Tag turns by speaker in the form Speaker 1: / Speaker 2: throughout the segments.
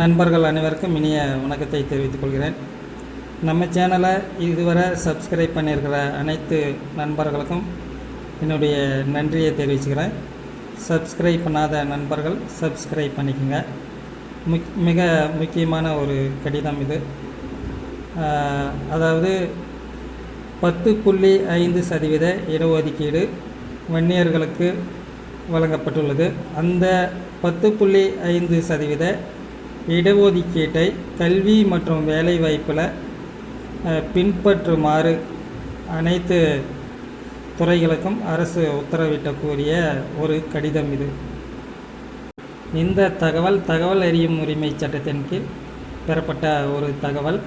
Speaker 1: நண்பர்கள் அனைவருக்கும் இனிய வணக்கத்தை தெரிவித்துக் கொள்கிறேன். நம்ம சேனலை இதுவரை சப்ஸ்கிரைப் பண்ணியிருக்கிற அனைத்து நண்பர்களுக்கும் என்னுடைய நன்றியை தெரிவிச்சுக்கிறேன். சப்ஸ்கிரைப் பண்ணாத நண்பர்கள் சப்ஸ்கிரைப் பண்ணிக்கோங்க. முக் மிக முக்கியமான ஒரு கடிதம் இது. அதாவது பத்து புள்ளி ஐந்து சதவீத இடஒதுக்கீடு வன்னியர்களுக்கு வழங்கப்பட்டுள்ளது. அந்த பத்து புள்ளி ஐந்து சதவீத இடஒதுக்கீட்டை கல்வி மற்றும் வேலைவாய்ப்பில் பின்பற்றுமாறு அனைத்து துறைகளுக்கும் அரசு உத்தரவிட்டக்கூடிய ஒரு கடிதம் இது. இந்த தகவல் தகவல் அறியும் உரிமை சட்டத்தின் கீழ் பெறப்பட்ட ஒரு தகவல்.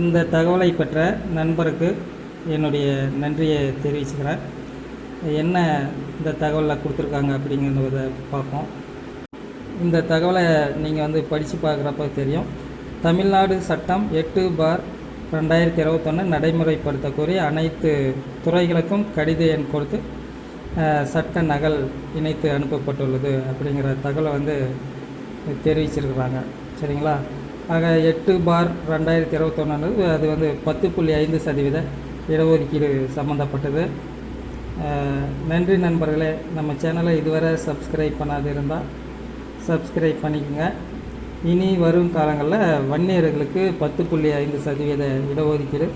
Speaker 1: இந்த தகவலை பெற்ற நண்பருக்கு என்னுடைய நன்றியை தெரிவிச்சுக்கிறேன். என்ன இந்த தகவலில் கொடுத்துருக்காங்க அப்படிங்கிறத பார்ப்போம். இந்த தகவலை நீங்கள் வந்து படித்து பார்க்குறப்ப தெரியும். தமிழ்நாடு சட்டம் எட்டு பார் ரெண்டாயிரத்தி இருபத்தொன்று நடைமுறைப்படுத்த கோரி அனைத்து துறைகளுக்கும் கடித எண் கொடுத்து சட்ட நகல் இணைத்து அனுப்பப்பட்டுள்ளது அப்படிங்கிற தகவலை வந்து தெரிவிச்சிருக்கிறாங்க. சரிங்களா? ஆக எட்டு பார் ரெண்டாயிரத்தி இருபத்தொன்னு அது வந்து பத்து புள்ளி ஐந்து சதவீத இடஒதுக்கீடு சம்மந்தப்பட்டது நன்றி நண்பர்களே. நம்ம சேனலை இதுவரை சப்ஸ்கிரைப் பண்ணாது இருந்தால் சப்ஸ்கிரைப் பண்ணிக்கோங்க. இனி வரும் காலங்களில் வன்னியர்களுக்கு பத்து புள்ளி ஐந்து சதவீத இடஒதுக்கீடு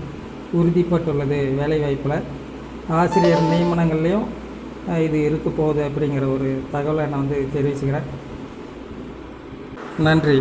Speaker 1: உறுதிப்பட்டுள்ளது வேலைவாய்ப்பில். ஆசிரியர் நியமனங்கள்லேயும் இது இருக்க போகுது அப்படிங்கிற ஒரு தகவலை நான் வந்து தெரிவிச்சுக்கிறேன். நன்றி.